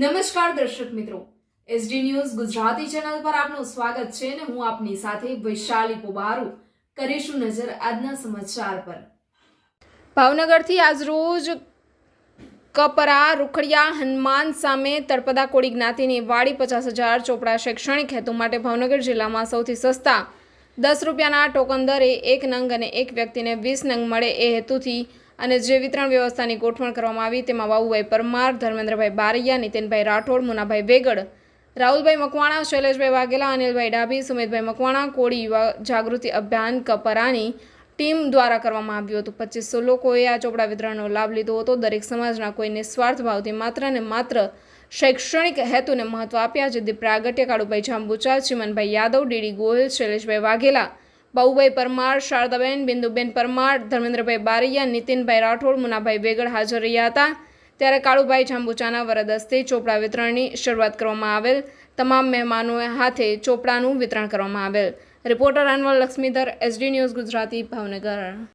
નમસ્કાર દર્શક મિત્રો. એસડી ન્યૂઝ ગુજરાતી ચેનલ પર આપનું સ્વાગત છે અને હું આપની સાથે વૈશાલી પોબારુ કરીશું નજર આજના સમાચાર પર. ભાવનગરથી આજરોજ કપરા, રૂખડિયા, હનુમાન સામે તળપદા કોળી જ્ઞાતિની વાડી પચાસ હજાર ચોપડા શૈક્ષણિક હેતુ માટે ભાવનગર જિલ્લામાં સૌથી સસ્તા દસ રૂપિયાના ટોકન દરે એક નંગ અને એક વ્યક્તિને વીસ નંગ મળે એ હેતુથી અને જે વિતરણ વ્યવસ્થાની ગોઠવણ કરવામાં આવી તેમાં વાવુભાઈ પરમાર, ધર્મેન્દ્રભાઈ બારૈયા, નીતિનભાઈ રાઠોડ, મુનાભાઈ વેગડ, રાહુલભાઈ મકવાણા, શૈલેષભાઈ વાઘેલા, અનિલભાઈ ડાભી સુમિતભાઈ મકવાણા, કોળી યુવા જાગૃતિ અભિયાન કપરાની ટીમ દ્વારા કરવામાં આવ્યું હતું. પચીસો લોકોએ આ ચોપડા વિતરણનો લાભ લીધો હતો. દરેક સમાજના કોઈ નિસ્વાર્થ ભાવથી માત્ર ને માત્ર શૈક્ષણિક હેતુને મહત્વ આપ્યા. છે દીપ પ્રાગટ્ય કાળુભાઈ જાંબુચા, ચિમનભાઈ યાદવ, ડીડી ગોહિલ, શૈલેષભાઈ વાઘેલા બાબુભાઈ પરમાર, શારદાબેન, બિંદુબેન પરમાર, ધર્મેન્દ્રભાઈ બારૈયા, નીતિનભાઈ રાઠોડ, મુનાભાઈ વેગડ હાજર રહ્યા હતા. ત્યારે કાળુભાઈ જાંબુચાના વરદ હસ્તે ચોપડા વિતરણની શરૂઆત કરવામાં આવેલ. તમામ મહેમાનો હાથે ચોપડાનું વિતરણ કરવામાં આવેલ. Reporter Anwar Laxmidhar, SD news Gujarati, Bhavnagar.